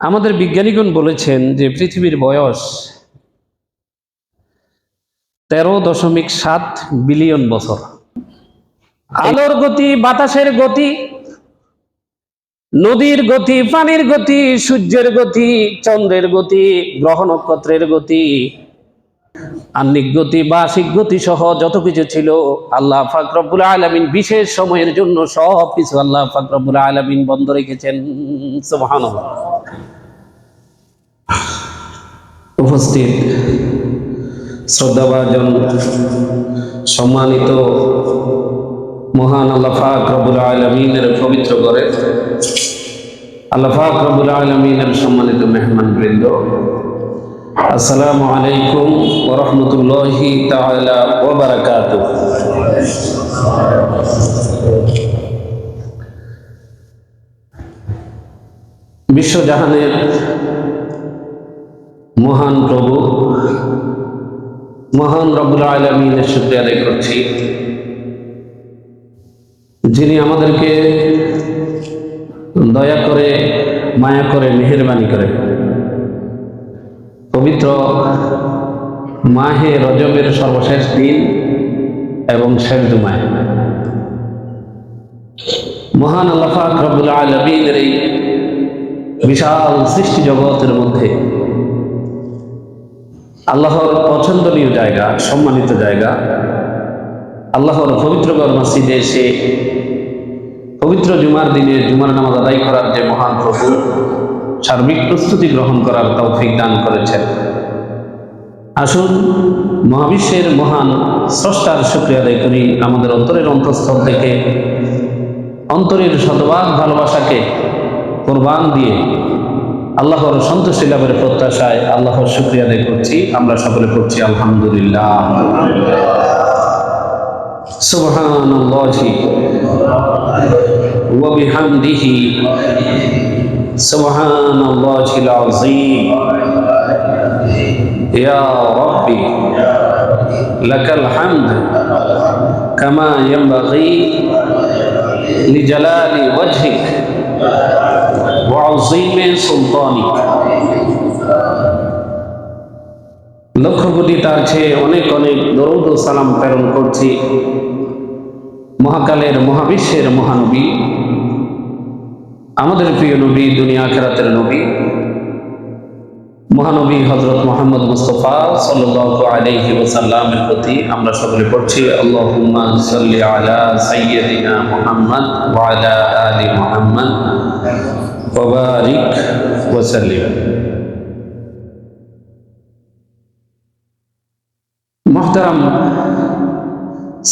আমাদের বিজ্ঞানীগণ বলেছেন যে পৃথিবীর বয়স তেরো দশমিক সাত বিলিয়ন বছর। আলোর গতি, বাতাসের গতি, নদীর গতি, পানির গতি, সূর্যের গতি, চন্দ্রের গতি গ্রহ নক্ষত্রের গতি আন্নিক গতি বার্ষিক গতি সহ যত কিছু ছিল, আল্লাহ ফাকরবুল আলমিন বিশেষ সময়ের জন্য সব কিছু আল্লাহ ফাকরবুল আলমিন বন্ধ রেখেছেন। সুবহানাল্লাহ। উপস্থিত শ্রদ্ধাভাজন সম্মানিত মহান আল্লাহ পাক রব্বুল আলমিনের পবিত্র করে আল্লাহ পাক রব্বুল আলমিনের সম্মানিত মেহমান বৃন্দ আসসালামু আলাইকুম ওরহমতুল্লাহি তাআলা ওয়া বারাকাতুহু। বিশ্বজাহানের মহান প্রভু, মহান রব্বুল আলমিনের শুক্রিয়া আদায় করছি। যিনি আমাদেরকে দয়া করে, মায়া করে, মেহরবানি করে পবিত্র মাহে রজবের সর্বশেষ দিন এবং শেষ জুমায়। মহান আল্লাহ পাক রব্বুল আলমিনের এই বিশাল সৃষ্টি জগতের মধ্যে আল্লাহর পছন্দনীয় জায়গা, সম্মানিত জায়গা, আল্লাহর পবিত্রগর মসজিদে এসে পবিত্র জুমার দিনে জুমার নামাজ আদায় করার যে মহান প্রভু সার্বিক প্রস্তুতি গ্রহণ করার তৌফিক দান করেছেন। আসুন, মহাবিশ্বের মহান স্রষ্টার শুক্রিয়া আদায় করি। আমাদের অন্তরের অন্তঃস্থল থেকে অন্তরের শতভাগ ভালোবাসাকে কোরবান দিয়ে আল্লাহর সন্তুষ্টি লাভের প্রত্যাশায় আল্লাহর শুক্রিয়া আদায় করছি। আমরা সকলে করছি আলহামদুলিল্লাহ। সুবহানাল্লাহি ওয়া বিহামদিহি। সুবহানাল্লাহিল আযীম ইয়া রাব্বি লাকাল হামদ কামা ইয়ানবাগি লিজালালি ওয়াজহিক وعظيم سلطانك লক্ষ কোটি তার চেয়ে অনেক অনেক দরুদ ও সালাম প্রেরণ করছি মহাকালের মহাবিশ্বের মহানবী আমাদের প্রিয় নবী, দুনিয়া খেরাতের নবী, মহানবী হজরত মোহাম্মদ মুস্তফা সাল্লাল্লাহু আলাইহি ওয়াসাল্লামের প্রতি আমরা সকলে পড়ছি, আল্লাহুম্মা সাল্লি আলা সাইয়্যিদিনা মুহাম্মদ ওয়া আলা আলি মুহাম্মদ ওয়া বারিক ওয়া সাল্লিম।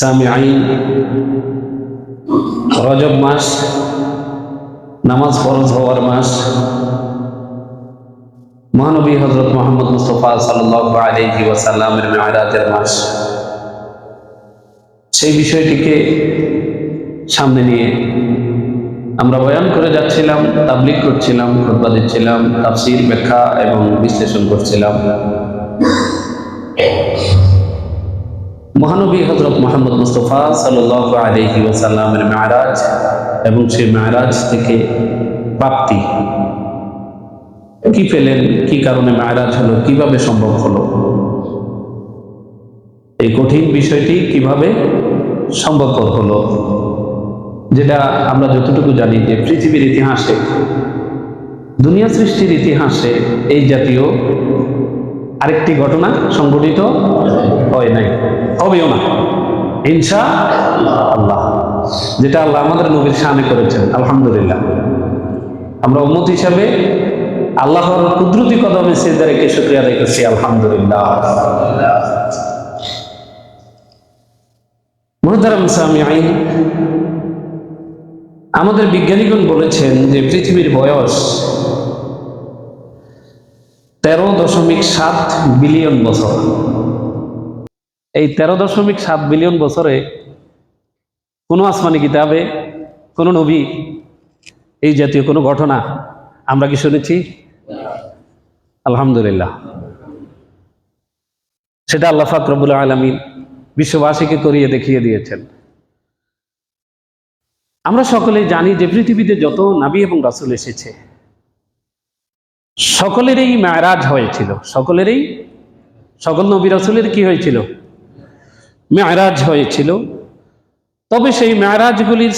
সামিআইন রজব মাস নামাজ ফরজ হওয়ার মাস। মহানবী হজরত মোহাম্মদ মুস্তফা আলহি ওয়াসাল্লামের মেয়ারাজের মাস। সেই বিষয়টিকে সামনে নিয়ে আমরা বয়ান করে যাচ্ছিলাম তাবলিক করছিলাম খোদবা দিচ্ছিলাম, তাফসির, ব্যাখ্যা এবং বিশ্লেষণ করছিলাম। মহানবী হজরত মোহাম্মদ মুস্তফা সাল্লাহ আলহি ওয়াসাল্লামের মেয়ারাজ এবং সেই মেয়ারাজ থেকে প্রাপ্তি। কি পেলেন? কি কারণে মায়রাজ হলো? কীভাবে সম্ভব হলো? এই কঠিন বিষয়টি কীভাবে সম্ভবপর হলো? যেটা আমরা যতটুকু জানি যে পৃথিবীর ইতিহাসে, দুনিয়া সৃষ্টির ইতিহাসে এই জাতীয় আরেকটি ঘটনা সংঘটিত হয় নাই। হবেও না। ইনশা আল্লাহ যেটা আল্লাহ আমাদের নবীর সামনে করেছেন, আলহামদুলিল্লাহ। আমরা উন্মত হিসাবে আল্লাহর কুদরতি কদমে সেদারেকে শুক্রিয়া আদায় করছি, আলহামদুলিল্লাহ। আমাদের বিজ্ঞানীগণ বলেছেন যে পৃথিবীর বয়স তেরো দশমিক সাত বিলিয়ন বছর। এই তেরো দশমিক সাত বিলিয়ন বছরে কোনো আসমানি কিতাবে, কোনো নবী, এই জাতীয় কোনো ঘটনা আমরা কি শুনেছি? আলহামদুলিল্লাহ। সেটা আল্লাহ ফাকরবুল আলমিন বিশ্ববাসীকে করিয়ে দেখিয়ে দিয়েছেন। আমরা সকলে জানি যে পৃথিবীতে যত নাবি এবং রাসুল এসেছে সকলেরই মেয়ারাজ হয়েছিল। সকলেরই? সকল নবী রসুলের কি হয়েছিল? মেয়ারাজ হয়েছিল। তবে সেই মেয়ারাজগুলির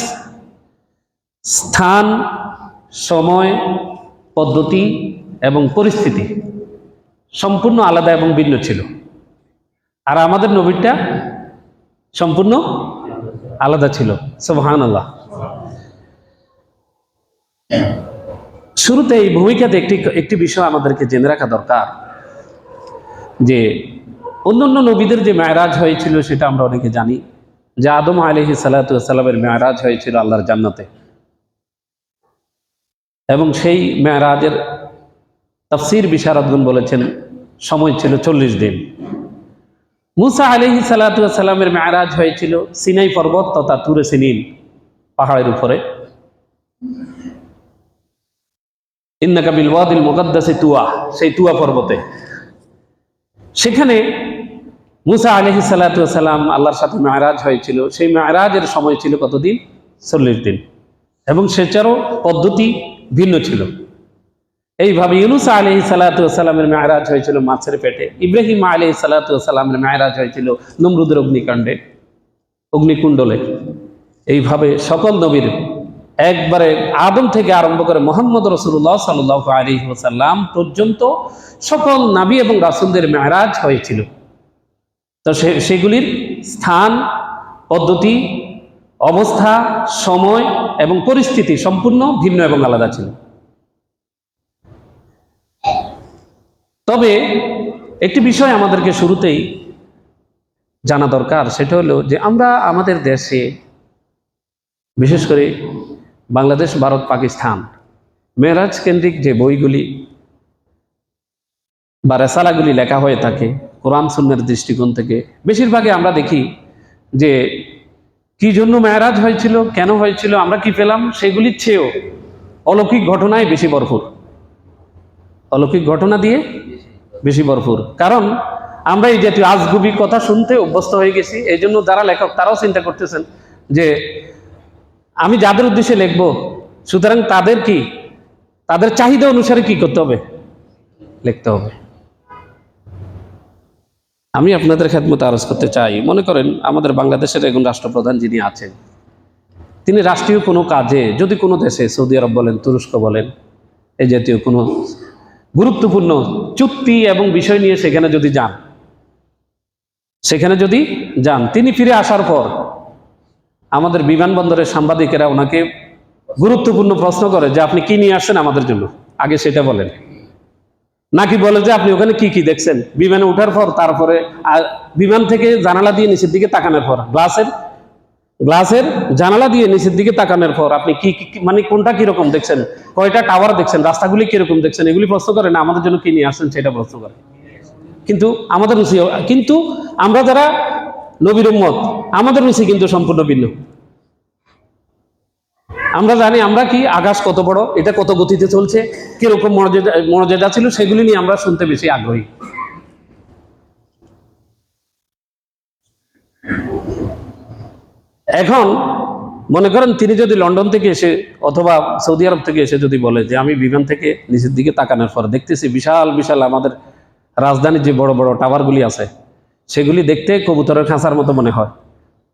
স্থান, সময়, পদ্ধতি এবং পরিস্থিতি সম্পূর্ণ আলাদা এবং ভিন্ন ছিল। আর আমাদের নবীরটা সম্পূর্ণ আলাদা ছিল। সোহান আল্লাহ শুরুতে এই ভূমিকাতে একটি একটি বিষয় আমাদেরকে জেনে রাখা দরকার। যে অন্যান্য নবীদের যে মেয়ারাজ হয়েছিল সেটা আমরা অনেকে জানি, যে আদম আলহি সালাতামের মেয়ারাজ হয়েছিল আল্লাহর জান্নাতে। এবং সেই মেয়ারাজের তফসির বিশারদগুন বলেছেন, সময় ছিল চল্লিশ দিন। মুসা আলহি সালাতামের মেয়ারাজ হয়েছিল সিনাই পর্বত তথা তুরে সিনিন পাহাড়ের উপরে। ইন্নাকা বিল ওয়াদিল মুকাদ্দাসে তুয়া, সেই তুয়া পর্বতে। সেখানে মুসা আলহি সাল্লাম আল্লাহর সাথে মেয়ারাজ হয়েছিল। সেই মেয়ারাজের সময় ছিল কতদিন? চল্লিশ দিন। এবং সেচারও পদ্ধতি ভিন্ন ছিল। এইভাবে ইউনুসা আলহি সাল্লামের মেয়ারাজ হয়েছিল মাছের পেটে। ইব্রাহিম আলহি সাল্লামের মেয়ারাজ হয়েছিল নমরুদের অগ্নিকাণ্ডে, অগ্নিকুণ্ডলে। এইভাবে সকল নবীর একবারে আদম থেকে আরম্ভ করে মোহাম্মদ রসুল্লাহ সাল্লাহ আলী ওসাল্লাম পর্যন্ত সকল নাবী এবং রাসুলদের মেয়ারাজ হয়েছিল। তো সেগুলির স্থান, পদ্ধতি, অবস্থা, সময় এবং পরিস্থিতি সম্পূর্ণ ভিন্ন এবং আলাদা ছিল। তবে একটি বিষয় আমাদেরকে শুরুতেই জানা দরকার, সেটা হলো যে আমরা আমাদের দেশে, বিশেষ করে বাংলাদেশ, ভারত, পাকিস্তান। মেরাজ কেন্দ্রিক যে বইগুলি বা রেসালাগুলি লেখা হয়ে থাকে, কোরআন সুন্নের দৃষ্টিকোণ থেকে বেশিরভাগে আমরা দেখি যে, কি জন্য মেয়ারাজ হয়েছিল, কেন হয়েছিল, আমরা কি পেলাম, সেগুলির চেয়েও অলৌকিক ঘটনায় বেশি ভরপুর। অলৌকিক ঘটনা দিয়ে বেশি ভরপুর। কারণ আমরা এই জাতীয় আজগুবি কথা শুনতে অভ্যস্ত হয়ে গেছি এই জন্য যারা লেখক, তারাও চিন্তা করতেছেন যে আমি যাদের উদ্দেশ্যে লিখব, সুতরাং তাদের কি? তাদের চাহিদা অনুসারে কি করতে হবে? লিখতে হবে। আমি আপনাদের খেদমত আরজ করতে চাই। মনে করেন আমাদের বাংলাদেশের একজন রাষ্ট্রপ্রধান যিনি আছেন, তিনি রাষ্ট্রীয় কোনো কাজে, যদি কোনো দেশে, সৌদি আরব বলেন, তুরস্ক বলেন, এই জাতীয় কোনো গুরুত্বপূর্ণ চুক্তি এবং বিষয় নিয়ে সেখানে যদি যান, সেখানে যদি যান, তিনি ফিরে আসার পর আমাদের বিমানবন্দরের সাংবাদিকেরা ওনাকে গুরুত্বপূর্ণ প্রশ্ন করে যে আপনি কি নিয়ে আসছেন আমাদের জন্য? আগে সেটা বলেন। নাকি বলে যে আপনি ওখানে কি কি দেখছেন? বিমানে ওঠার পর, তারপরে বিমান থেকে জানালা দিয়ে নিচের দিকে তাকানোর পর, গ্লাসের গ্লাসের জানালা দিয়ে নিচের দিকে তাকানোর পর আপনি কি মানে কোনটা কীরকম দেখছেন? কয়টা টাওয়ার দেখছেন? রাস্তাগুলি কীরকম দেখছেন? এগুলি প্রশ্ন করে, না, আমাদের জন্য কি নিয়ে আসছেন? সেটা প্রশ্ন করে। কিন্তু আমাদের, কিন্তু আমরা যারা নবীর উম্মত। আমাদের রুচি কিন্তু সম্পূর্ণ ভিন্ন। আমরা জানি আমরা কি, আকাশ কত বড়, এটা কত গতিতে চলছে, কীরকম মর্যাদা মর্যাদা ছিল, সেগুলি নিয়ে আমরা শুনতে বেশি আগ্রহী। এখন মনে করেন তিনি যদি লন্ডন থেকে এসে অথবা সৌদি আরব থেকে এসে যদি বলে যে আমি বিমান থেকে নিচের দিকে তাকানোর পর দেখতেছি বিশাল বিশাল আমাদের রাজধানীর যে বড় বড় টাওয়ারগুলি আছে সেগুলি দেখতে কবুতরের খাঁচার মতো মনে হয়।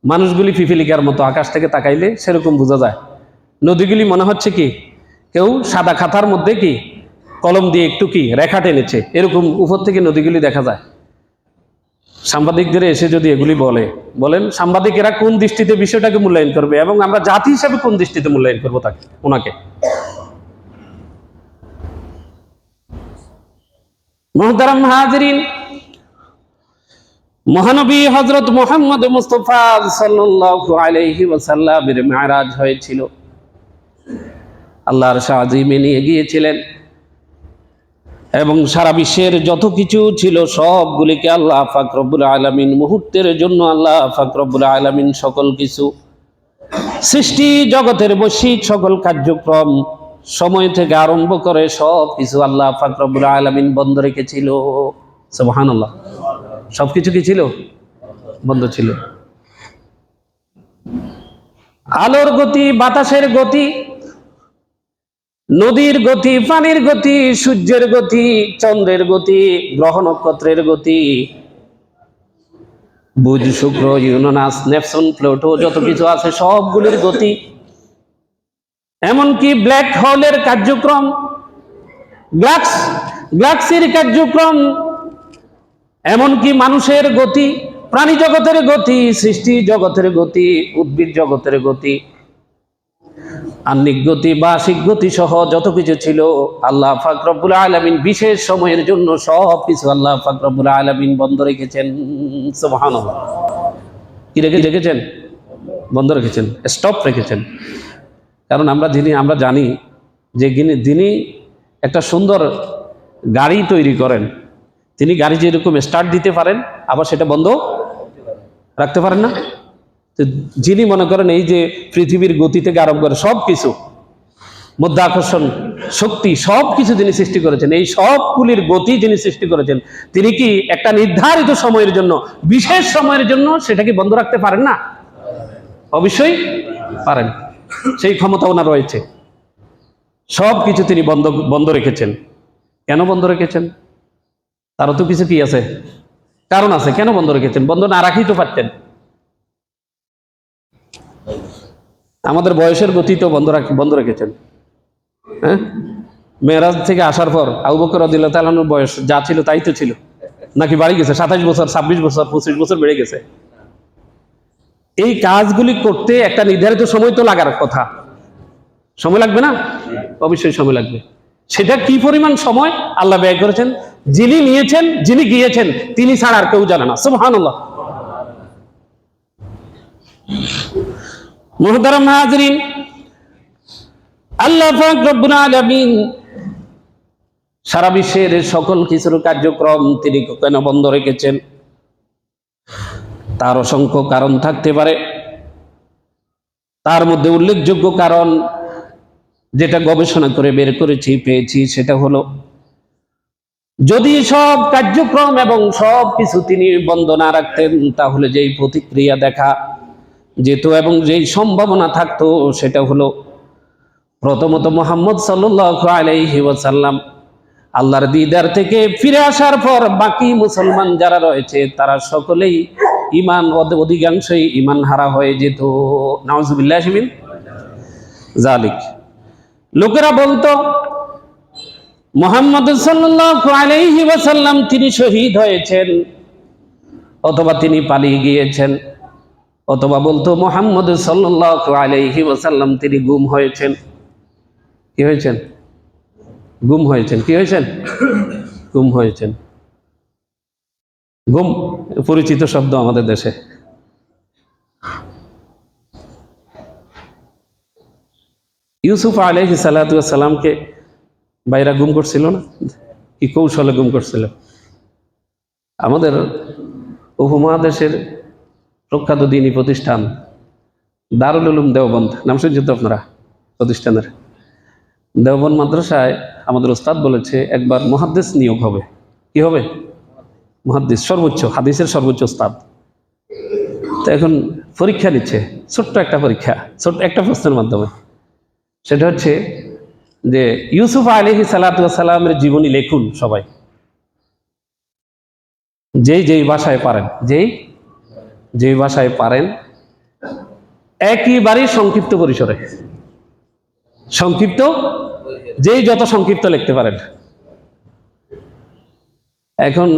মানুষগুলি পিপিলিকার মতো আকাশ থেকে তাকাইলে সেরকম বোঝা যায়। নদীগুলি মনে হচ্ছে কি? কেউ সাদা খাতার মধ্যে কি? কলম দিয়ে একটু কি? রেখা টেনেছে। এরকম উপর থেকে নদীগুলি দেখা যায়। সাংবাদিকদের এসে যদি এগুলি বলে, বলেন, সাংবাদিকেরা কোন দৃষ্টিতে বিষয়টাকে মূল্যায়ন করবে এবং আমরা জাতি হিসাবে কোন দৃষ্টিতে মূল্যায়ন করব তাকে? ওনাকে। মোহতারাম হাজরিন মহানবী হজরত মোহাম্মদ মুস্তফা আলাইহি ওয়াসাল্লামের মেরাজ হয়েছিল। আল্লাহর সাজিমে নিয়ে গিয়েছিলেন এবং সারা বিশ্বের যত কিছু ছিল সবগুলিকে আল্লাহ ফাকরবুল আলমিন মুহূর্তের জন্য আল্লাহ ফাকরবুল আলমিন সকল কিছু সৃষ্টি জগতের বৈশ্বিক সকল কার্যক্রম সময় থেকে আরম্ভ করে সব কিছু আল্লাহ ফাকরবুল আলমিন বন্ধ রেখেছিল। সুবহান আল্লাহ সব কিছু কি ছিল? বন্ধ ছিল। আলোর গতি, বাতাসের গতি, নদীর গতি, পানির গতি, সূর্যের গতি, চন্দ্রের গতি, গ্রহ নক্ষত্রের গতি। বুধ, শুক্র ইউনোনাস নেপসন প্লুটো, যত কিছু আছে সবগুলির গতি। এমনকি ব্ল্যাক হোলের কার্যক্রম গ্লাক্স গ্লাক্সির কার্যক্রম এমনকি মানুষের গতি, প্রাণী জগতের গতি, সৃষ্টি জগতের গতি, উদ্ভিদ জগতের গতি আন্নিক গতি বার্ষিক গতি সহ যত কিছু ছিল, আল্লাহ ফাকরবুল আলমিন বিশেষ সময়ের জন্য সব কিছু আল্লাহ ফাকরবুল আলমিন বন্ধ রেখেছেন। সুবহান কি রেখে রেখেছেন? বন্ধ রেখেছেন। স্টপ রেখেছেন। কারণ আমরা যিনি আমরা জানি যে যিনি একটা সুন্দর গাড়ি তৈরি করেন তিনি গাড়ি যেরকম স্টার্ট দিতে পারেন, আবার সেটা বন্ধ রাখতে পারেন না? যিনি মনে করেন এই যে পৃথিবীর গতি থেকে আরম্ভ করে সব কিছু মধ্যাকর্ষণ শক্তি সব কিছু যিনি সৃষ্টি করেছেন, এই সবগুলির গতি যিনি সৃষ্টি করেছেন, তিনি কি একটা নির্ধারিত সময়ের জন্য, বিশেষ সময়ের জন্য সেটা কি বন্ধ রাখতে পারেন না? অবশ্যই পারেন। সেই ক্ষমতা ওনার রয়েছে। সব কিছু তিনি বন্ধ বন্ধ রেখেছেন। কেন বন্ধ রেখেছেন? তারও তো কিছু কি আছে? কারণ আছে। কেন বন্ধ রেখেছেন? বন্ধ না রাখি তো পারতেন। আমাদের বয়সের গতি তো বন্ধ রাখ বন্ধ রেখেছেন। হ্যাঁ? মেয়েরাজ থেকে আসার পর আবু বকর রদিল্লাহ তালানোর বয়স যা ছিল তাই তো ছিল। নাকি বাড়ি গেছে? সাতাশ বছর, ছাব্বিশ বছর, পঁচিশ বছর বেড়ে গেছে। এই কাজগুলি করতে একটা নির্ধারিত সময় তো লাগার কথা। সময় লাগবে না? অবশ্যই সময় লাগবে। সেটা কি পরিমাণ সময়? আল্লাহ ব্যয় করেছেন। যিনি নিয়েছেন, যিনি গিয়েছেন, তিনি ছাড়া আর কেউ জানে না। মুহতারাম হাজরিন, আল্লাহ সারা বিশ্বের সকল কিছুর কার্যক্রম তিনি কেন বন্ধ রেখেছেন? তার অসংখ্য কারণ থাকতে পারে। তার মধ্যে উল্লেখযোগ্য কারণ যেটা গবেষণা করে বের করেছি, পেয়েছি, সেটা হলো যদি সব কার্যক্রম এবং সব কিছু তিনি বন্ধ না রাখতেন, তাহলে যেই প্রতিক্রিয়া দেখা যেত এবং যেই সম্ভাবনা থাকতো, সেটা হলো প্রথমত মোহাম্মদ সাল্লাহ আলাইহি ওয়াসাল্লাম আল্লাহর দিদার থেকে ফিরে আসার পর বাকি মুসলমান যারা রয়েছে, তারা সকলেই ইমান অধিকাংশই ইমান হারা হয়ে যেত। হিমিন জালিক লোকেরা বলতো, মোহাম্মদ ওয়াসাল্লাম তিনি শহীদ হয়েছেন, অথবা তিনি পালিয়ে গিয়েছেন, অথবা বলতো, মোহাম্মদ ওয়াসাল্লাম তিনি গুম হয়েছেন। কি হয়েছেন? গুম হয়েছেন। কি হয়েছেন? গুম হয়েছেন। গুম, পরিচিত শব্দ আমাদের দেশে। ইউসুফ আলহি সালাতামকে বাইরা গুম করছিল না? কি কৌশলে গুম করছিল? আমাদের উপমহাদেশের প্রখ্যাত দিনী প্রতিষ্ঠান দারুল উলুম দেওবন্দ, নাম শুনছেন তো আপনারা? প্রতিষ্ঠানের। দেওবন্দ মাদ্রাসায় আমাদের ওস্তাদ বলেছে, একবার মহাদ্দেশ নিয়োগ হবে। কি হবে? মহাদ্দেশ, সর্বোচ্চ, হাদিসের সর্বোচ্চ ওস্তাদ তো এখন পরীক্ষা নিচ্ছে, ছোট্ট একটা পরীক্ষা, ছোট্ট একটা প্রশ্নের মাধ্যমে। সেটা হচ্ছে যে ইউসুফ আলহি সালাতামের জীবনী লেখুন সবাই। যেই যেই ভাষায় পারেন, যেই যেই ভাষায় পারেন একইবারই সংক্ষিপ্ত পরিসরে। সংক্ষিপ্ত, যেই যত সংক্ষিপ্ত লিখতে পারেন। এখন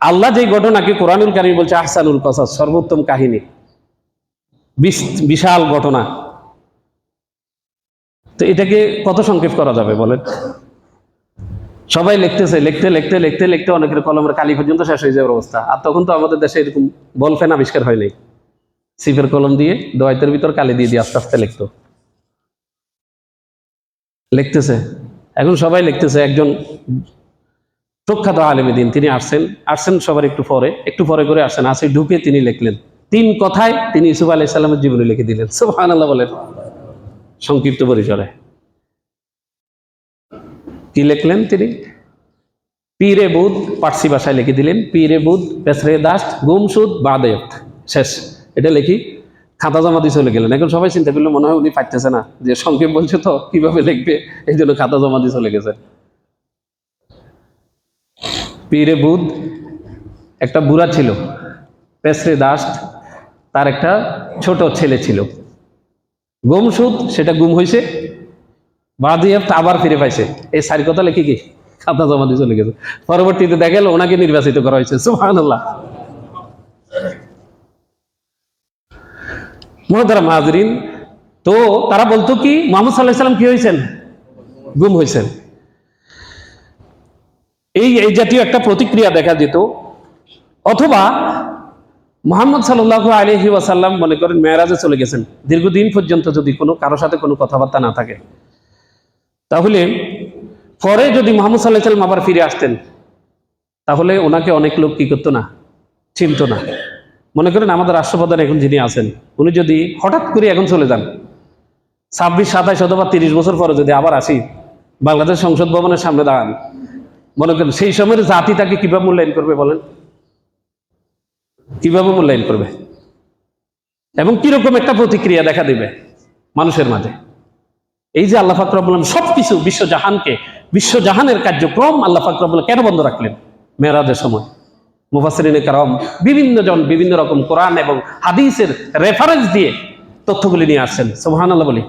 আল্লাহ যে ঘটনাকে কোরআনুল কারিম বলছে, আহসানুল কসাস, সর্বোত্তম কাহিনী। বিশাল ঘটনা। তো এটাকে কত সংক্ষেপ করা যাবে বলেন? সবাই লিখতেছে, লিখতে লিখতে লিখতে লিখতে অনেকের কলমের কালি পর্যন্ত শেষ হয়ে যাওয়ার অবস্থা। আর তখন তো আমাদের দেশে এরকম বল ফেন আবিষ্কার হয়নি সিপের কলম দিয়ে, দোয়াইতের ভিতর কালি দিয়ে দিয়ে আস্তে আস্তে লিখতো। লিখতেছে। এখন সবাই লিখতেছে, একজন প্রখ্যাত আলেমী দিন তিনি আসছেন। আসছেন সবার একটু পরে একটু পরে করে আসছেন। আসে ঢুকে তিনি লিখলেন। তিন কথায় তিনি ইসুফ আলাইহিস সালামের জীবনী লিখে দিলেন। সুবহানাল্লাহ বলেন। সংক্ষিপ্ত পরিসরে। কি লিখলেন তিনি? পীরে বুধ পার্সি ভাষায় লিখে দিলেন, পীরে বুধ পেসরে দাস গুমসুদ বাদেয়ত শেষ। এটা লিখি খাতা জমা দিয়ে চলে গেলেন। এখন সবাই চিন্তা করলে, মনে হয় উনি পাইতেছে না। যে সংক্ষেপ বলছে তো, কীভাবে লিখবে? এই জন্য খাতা জমা দিয়ে চলে গেছে। পীরে বুধ একটা বুড়া ছিল পেসরে দাস, তার একটা ছোট ছেলে ছিল। গুম সুদ, সেটা গুম হয়েছে বাদিয়ে আবার ফিরে পাইছে। এই সারি কথা লেখে কি? খাতা জমা দিয়ে চলে গেছে। পরবর্তীতে দেখা গেল ওনাকে নির্বাচিত করা হয়েছে। সুবহানাল্লাহ। মহতারাম হাজরিন তো তারা বলতো কি, মোহাম্মদ সাল্লাহ সাল্লাম কি হয়েছেন গুম হয়েছেন এই এই জাতীয় একটা প্রতিক্রিয়া দেখা যেত। অথবা মোহাম্মদ সাল্লাহ আলহি ওয়াসাল্লাম মনে করেন মেয়েরাজে চলে গেছেন। দীর্ঘদিন পর্যন্ত যদি কোনো কারোর সাথে কোনো কথাবার্তা না থাকে। তাহলে পরে যদি মোহাম্মদ সাল্লাহ সাল্লাম আবার ফিরে আসতেন, তাহলে ওনাকে অনেক লোক কি করতো না? চিনত না। মনে করেন আমাদের রাষ্ট্রপ্রধান এখন যিনি আছেন, উনি যদি হঠাৎ করে এখন চলে যান, ছাব্বিশ, সাতাইশ অথবা তিরিশ বছর পরে যদি আবার আসি, বাংলাদেশ সংসদ ভবনের সামনে দাঁড়ান, মনে করেন সেই সময়ের জাতি তাকে কীভাবে মূল্যায়ন করবে বলেন? কীভাবে মূল্যায়ন করবে? এবং কীরকম একটা প্রতিক্রিয়া দেখা দিবে মানুষের মাঝে? এই যে আল্লাহ ফাকরাবুল্লাম সবকিছু বিশ্বজাহানকে, বিশ্বজাহানের কার্যক্রম আল্লাহ ফাকরাবুল্লাহ কেন বন্ধ রাখলেন? মেয়েরাজের সময়। মুফাসরিনে কারম বিভিন্ন জন বিভিন্ন রকম কোরআন এবং হাদিসের রেফারেন্স দিয়ে তথ্যগুলি নিয়ে আসছেন। সোহান আল্লাহ বলি।